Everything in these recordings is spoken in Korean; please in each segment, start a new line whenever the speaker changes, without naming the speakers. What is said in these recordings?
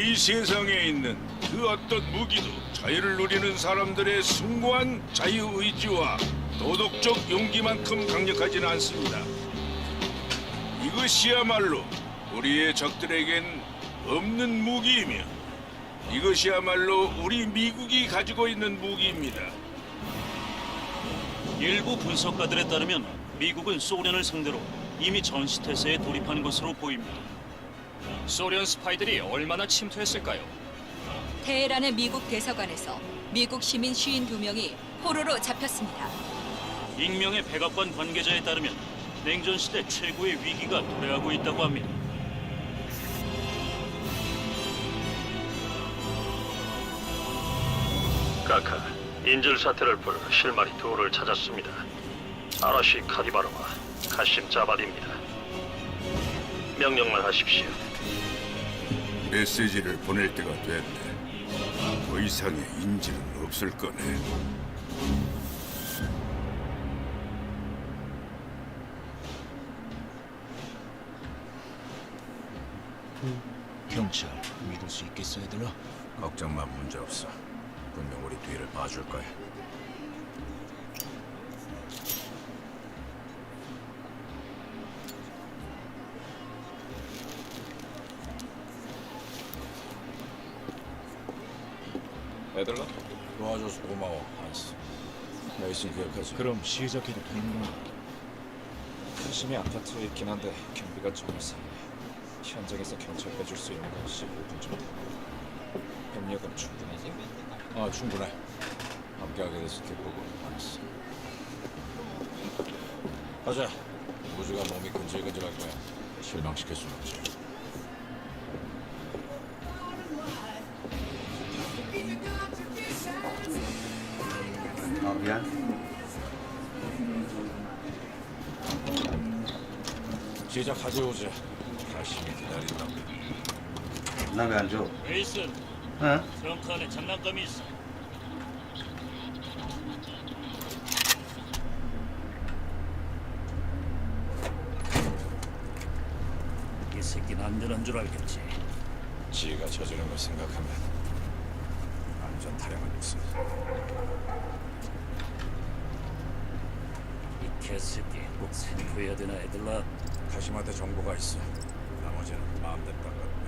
이 세상에 있는 그 어떤 무기도 자유를 누리는 사람들의 숭고한 자유의지와 도덕적 용기만큼 강력하지는 않습니다. 이것이야말로 우리의 적들에겐 없는 무기이며 이것이야말로 우리 미국이 가지고 있는 무기입니다.
일부 분석가들에 따르면 미국은 소련을 상대로 이미 전시태세에 돌입한 것으로 보입니다.
소련 스파이들이 얼마나 침투했을까요?
테헤란의 미국 대사관에서 미국 시민 52명이 포로로 잡혔습니다.
익명의 백악관 관계자에 따르면 냉전 시대 최고의 위기가 도래하고 있다고 합니다.
카카, 인질 사태를 풀 실마리 둘을 찾았습니다. 아라시 카디바르와 카심 자바디입니다. 명령만 하십시오.
메시지를 보낼 때가 됐네. 더 이상의 인질은 없을 거네.
경찰 믿을 수 있겠어 얘들아?
걱정만 문제 없어. 분명 우리 뒤를 봐줄 거야.
애들라 도와줘서 고마워. 한스 메이슨 기억하지?
그럼 시작해도 되는 건가?
심이 아파트에 있긴 한데 경비가 좀 이상해. 현장에서 경찰 빼줄 수 있는 건 15분 정도. 병력은 충분하지? 어 충분해. 함께하게 돼서 기쁘고. 알았어. 가자. 우주가 몸이 근질근질할 거야. 실망시킬 순 없지 시작하지 우주 열심히 기다린다
나왜안 줘?
에이슨,
어?
트렁크 안에 장난감이 있어. 이 새끼는 안 되는 줄 알겠지.
지가 저지른 걸 생각하면 완전 타령한 뉴스
이 개새끼 꼭 생포해야 되나 애들 라.
가심한테 정보가 있어 나머지는 마음대로 따가도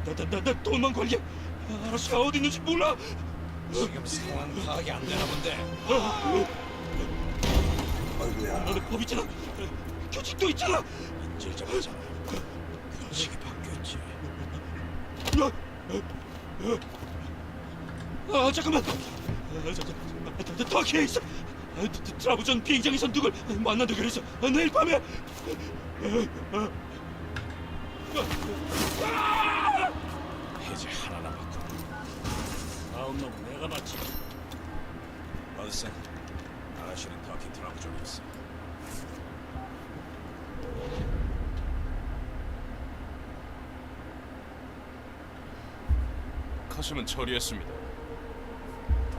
나나나나 돈만 걸게 아저씨가 어디 있는지 몰라.
지금 상황 파악이 안 되나 본데.
나는 법 있잖아. 규칙도 있잖아.
잡았잖아. 규칙이 바뀌었지.
아 잠깐만. 아, 잠깐. 아, 더- 더 기회 있어. 아, 드- 드- 트라부전 비행장에서 누굴 만난다 그래서 아, 내일 밤에
해제 하나 남았고.
다음 놈은 내가 맞지.
어슨 아라시는 터키 트라우전이었어.
카심은 처리했습니다.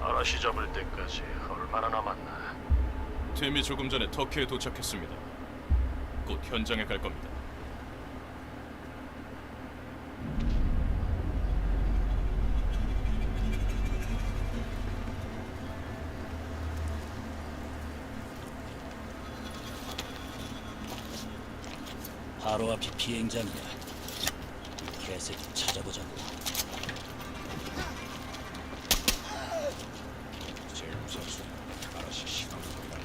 아라시 잡을 때까지 얼마나 남았나?
팀이 조금 전에 터키에 도착했습니다. 곧 현장에 갈 겁니다.
바로 앞이 비행장이야. 개새끼 찾아보자고.
제일 우선순위 아라시 신호 소리가.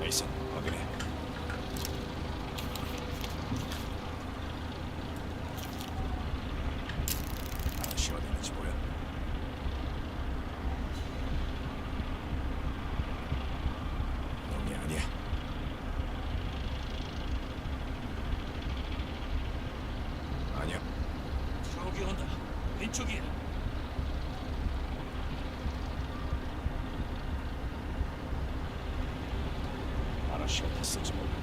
메이슨 확인해. 아라시 어디 있는지 보여. 놈이 아니야. 아니야.
저기 온다. 왼쪽이야.
아라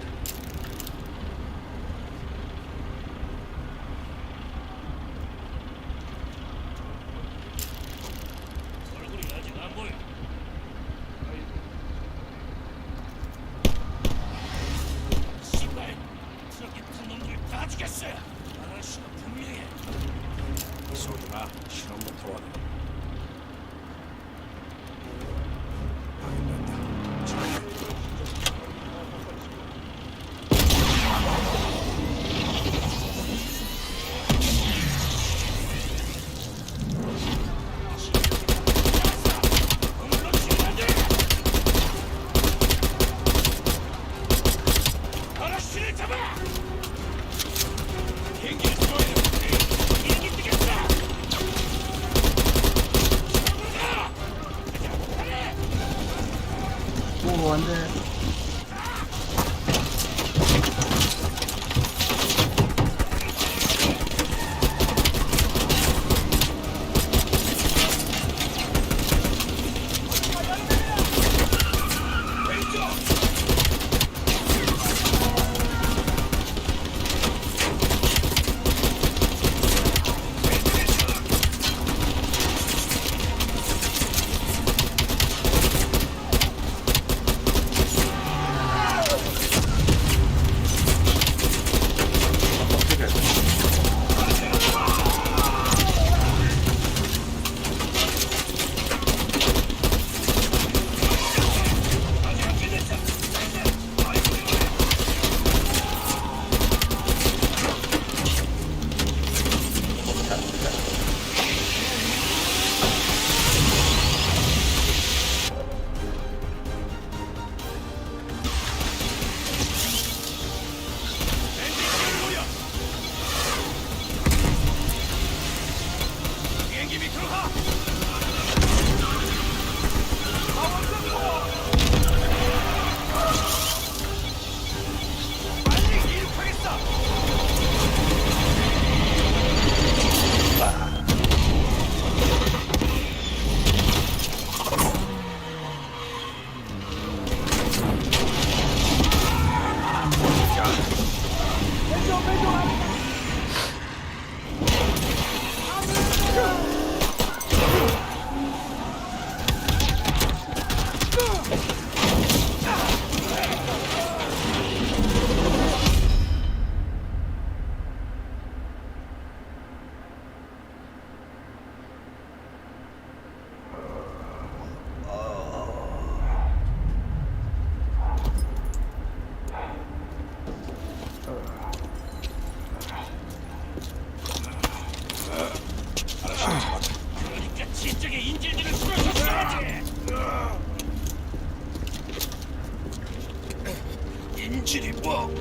뭐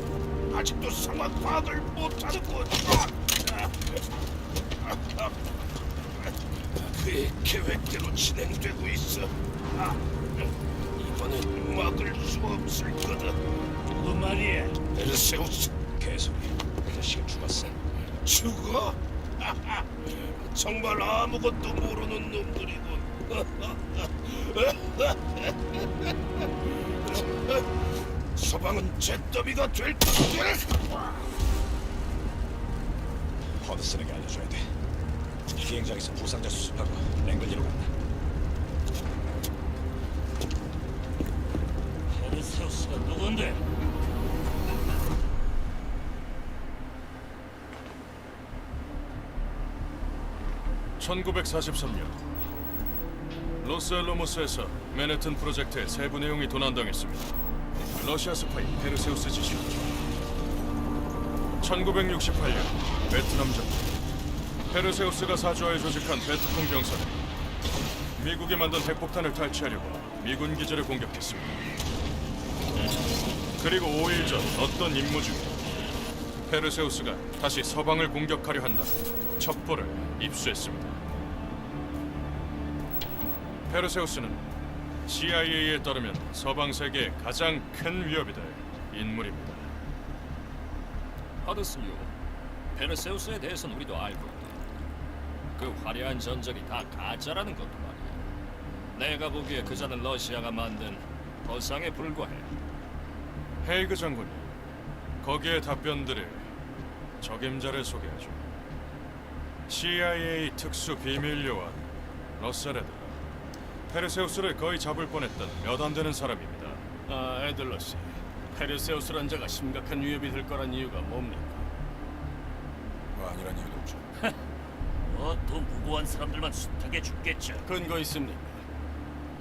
아직도 상황 파악을 못하는군. 그의 계획대로 진행되고 있어. 아, 이번엔 막을 수 없을 거다. 누구 말이야? 베르세우스.
개소리. 그 자식은 죽었어.
죽어? 정말 아무것도 모르는 놈들이군. 서방은 잿더미가 될 거야.
허드슨에게 알려줘야 돼. 비행장에서 부상자 수습하고 랭글리로 간다.
페르세우스가 누군데?
(1943년) 로스알로모스에서 맨해튼 프로젝트의 세부 내용이 도난당했습니다 러시아 스파이 페르세우스 지시였죠 1968년 베트남 전쟁 페르세우스가 사주하에 조직한 베트콩 병사는 미국이 만든 핵폭탄을 탈취하려고 미군 기지를 공격했습니다 그리고 5일 전 어떤 임무 중 페르세우스가 다시 서방을 공격하려 한다. 첩보를 입수했습니다. 페르세우스는 CIA에 따르면 서방 세계의 가장 큰 위협이 될 인물입니다.
하드슨요. 페르세우스에 대해서는 우리도 알고 있다. 그 화려한 전적이 다 가짜라는 것도 말이야. 내가 보기에 그 자는 러시아가 만든 허상에 불과해.
헤이그 장군이 거기에 답변들을 적임자를 소개하죠. CIA 특수 비밀 요원 러셀에드라 페르세우스를 거의 잡을 뻔했던 몇 안 되는 사람입니다.
아, 에들러 씨. 페르세우스란 자가 심각한 위협이 될 거란 이유가 뭡니까?
뭐 아니란 이유도 없죠.
뭐또 무고한 사람들만 숱하게 죽겠죠.
근거 있습니까?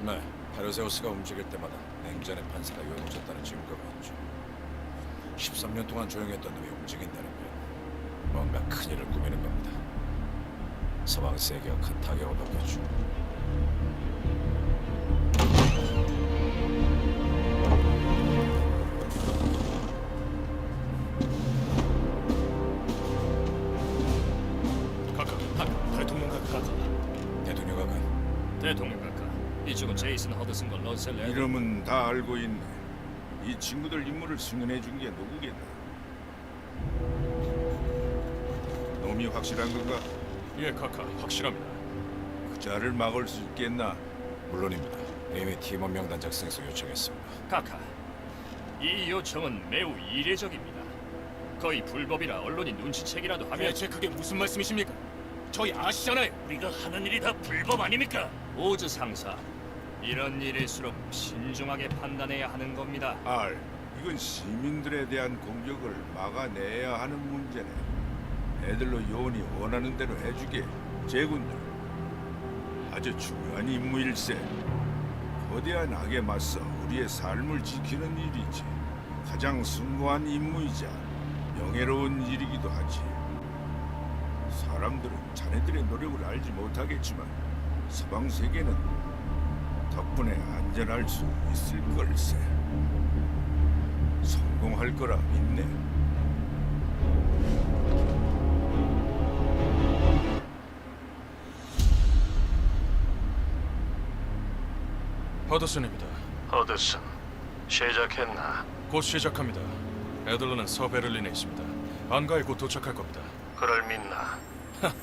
네, 페르세우스가 움직일 때마다 냉전의 판사가 요동쳤다는 증거가 있죠. 13년 동안 조용했던 놈이 움직인다는 건 뭔가 큰일을 꾸미는 겁니다. 서방 세계가 큰 타격을 받겠죠.
대통령 각하. 이쪽은 제이슨 허드슨과 러셀 에
이름은 다 알고 있네. 이 친구들 임무를 승인해 준 게 누구겠나? 놈이 확실한 건가?
예, 카카, 확실합니다.
그 자를 막을 수 있겠나?
물론입니다. 이미 팀원 명단 작성해서 요청했습니다.
각하. 이 요청은 매우 이례적입니다. 거의 불법이라 언론이 눈치채기라도 하면
대체 그게 무슨 말씀이십니까? 저희 아시잖아요.
우리가 하는 일이 다 불법 아닙니까?
오즈 상사. 이런 일일수록 신중하게 판단해야 하는 겁니다.
알, 이건 시민들에 대한 공격을 막아내야 하는 문제네. 애들로 요원이 원하는 대로 해주게. 제군들, 아주 중요한 임무일세. 거대한 악에 맞서 우리의 삶을 지키는 일이지. 가장 숭고한 임무이자 명예로운 일이기도 하지. 사람들은 자네들의 노력을 알지 못하겠지만 서방 세계는 덕분에 안전할 수 있을 걸세. 성공할 거라 믿네.
허드슨입니다.
허드슨, 시작했나?
곧 시작합니다. 에들러는 서베를린에 있습니다. 안가에 곧 도착할 겁니다.
그를 믿나?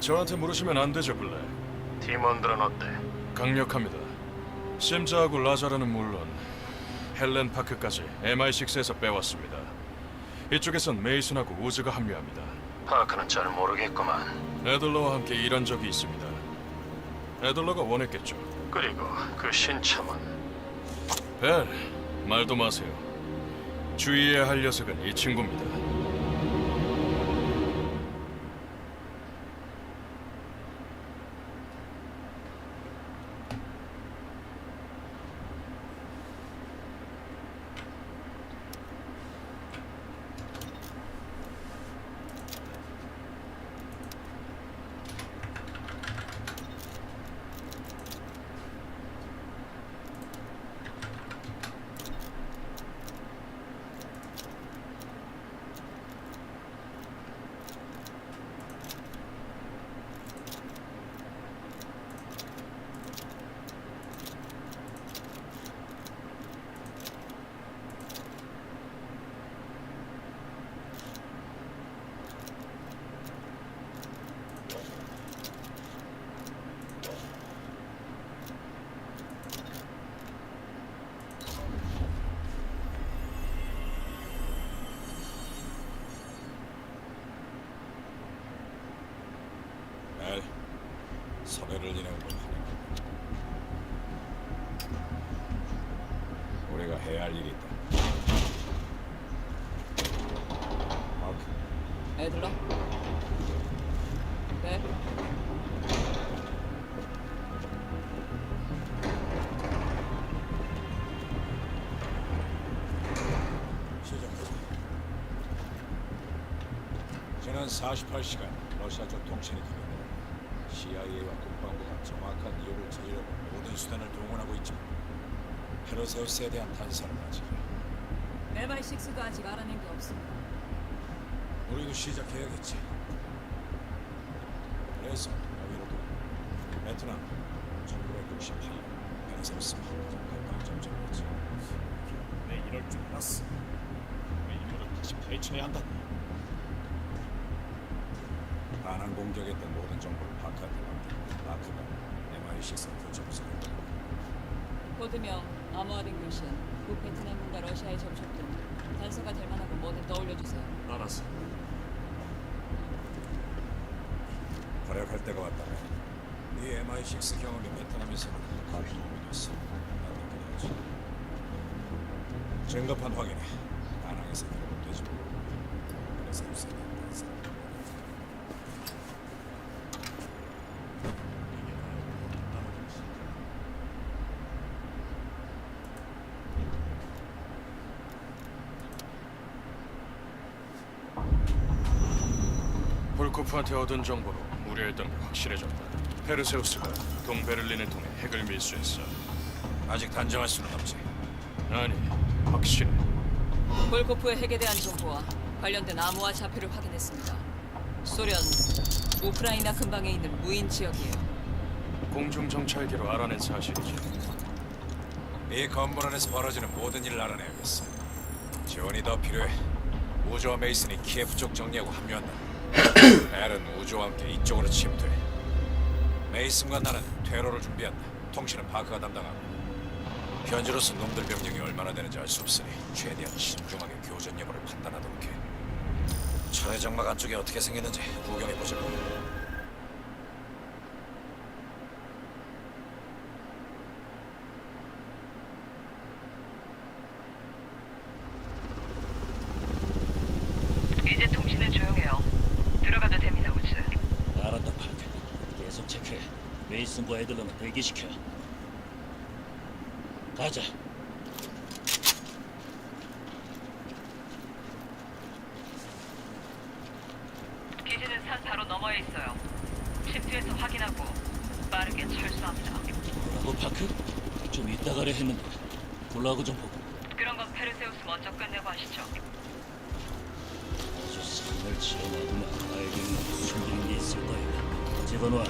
저한테 물으시면 안 되죠, 블랙.
팀원들은 어때?
강력합니다. 심자하고 라자르는 물론 헬렌 파크까지 MI6에서 빼왔습니다. 이쪽에선 메이슨하고 우즈가 합류합니다.
파크는 잘 모르겠구만.
에들러와 함께 일한 적이 있습니다. 에들러가 원했겠죠.
그리고 그 신참은
벨, 말도 마세요. 주의해야 할 녀석은 이 친구입니다.
서해를 이내오고 우리가 해야 할 일이 있다. 마크,
애들아. 네.
시작하자. 지난 48시간 러시아 쪽 통신이 그립니다. CIA와 국방부가 정확한 이유를 찾으려고 모든 수단을 동원하고 있지만 페르세우스에 대한 탄사는 아직
MI6도 아직 알아낸 게 없습니다.
우리도 시작해야겠지. 그래서 여기로도 베트남 1968년 페르세우스 가까운 점점이었지. 내 이럴 줄 알았어. 내 임무를 다시 파헤쳐야 한다. 반항 공격했던 모든 정보를 파악한 뒤 마크가 MI6 부처부서
코드명 암호화된 교신 북베트남 군과 러시아의 접촉 등 단서가 될 만하고 뭐든 떠올려 주세요.
알았어.
활약할 때가 왔다네. 네 MI6 경험이 베트남에서는 큰 도움이 됐어. 나도 그래야지. 증거판 확인해. 다낭에서 결국 되지. 그래서 우선 단서.
볼코프한테 얻은 정보로 무리했던 게 확실해졌다. 페르세우스가 동베를린을 통해 핵을 밀수했어.
아직 단정할 수는 없지.
아니, 확실해.
볼코프의 핵에 대한 정보와 관련된 암호화 좌표를 확인했습니다. 소련 우크라이나 근방에 있는 무인 지역이에요.
공중 정찰기로 알아낸 사실이지.
이 건물 안에서 벌어지는 모든 일을 알아내야겠어. 지원이 더 필요해. 우주와 메이슨이 키예프 쪽 정리하고 합류한다. 앨은 우주와 함께 이쪽으로 침투해. 메이슨과 나는 퇴로를 준비한다. 통신은 파크가 담당하고. 현재로서 놈들 병력이 얼마나 되는지 알 수 없으니 최대한 신중하게 교전 여부를 판단하도록 해. 철의 장막 안쪽이 어떻게 생겼는지 구경해 보자고.
이제 통신은 조용해요. 들어가도 됩니다, 우즈.
알았다, 파크. 계속 체크해. 메이슨과 애들러는 대기시켜. 가자.
기지는 산 바로 너머에 있어요. 침투해서 확인하고 빠르게 철수합니다.
뭐라고, 파크? 좀 이따 가려 했는데. 골라고 좀 보고.
그런 건 페르세우스 먼저 끝내고 하시죠.
아주 산을 치어놔두면 나에게는 숨기는 게 있을 거야. 집어넣어.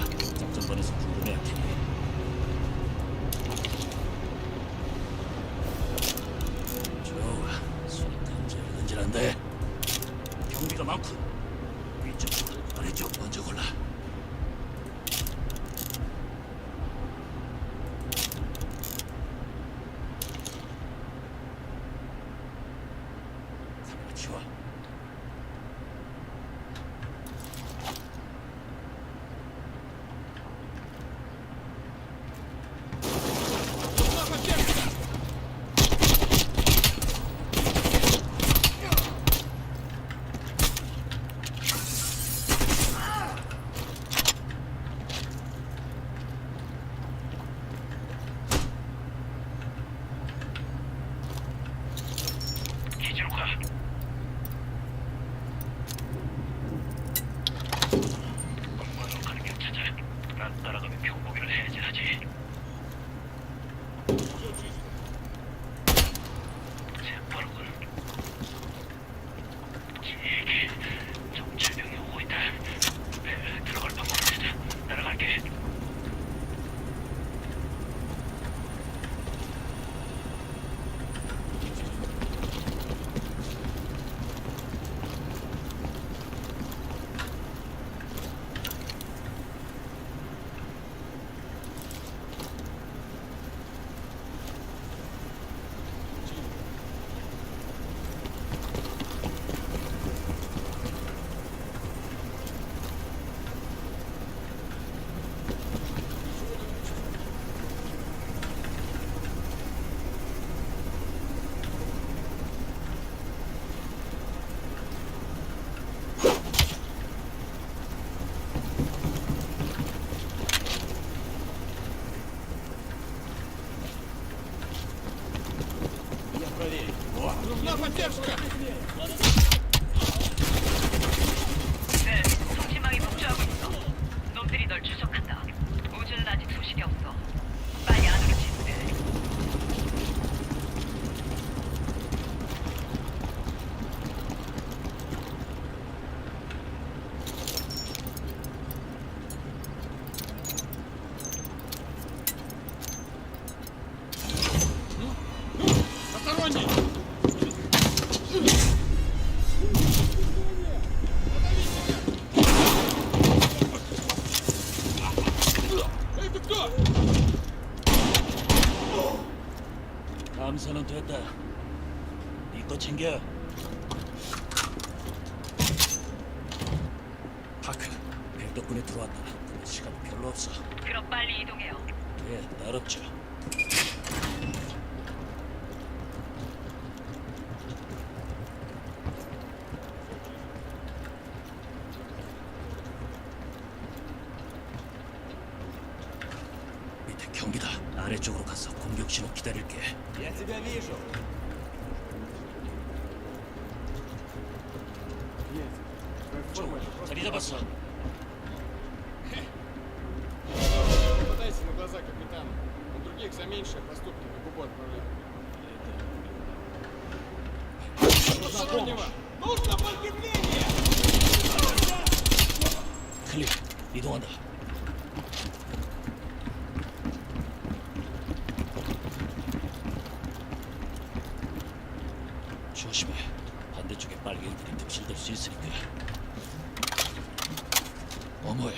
поддержка!
감사는 됐다. 이거 챙겨. 파크, 벨 덕분에 들어왔다. 시간 별로 없어.
그럼 빨리 이동해요.
예, 나롭죠.
помощь. Нужно подкрепление!
Халиф, иду она. 조심해. 반대쪽에 빨갱이들이 득실될 수 있으니까. 어머해.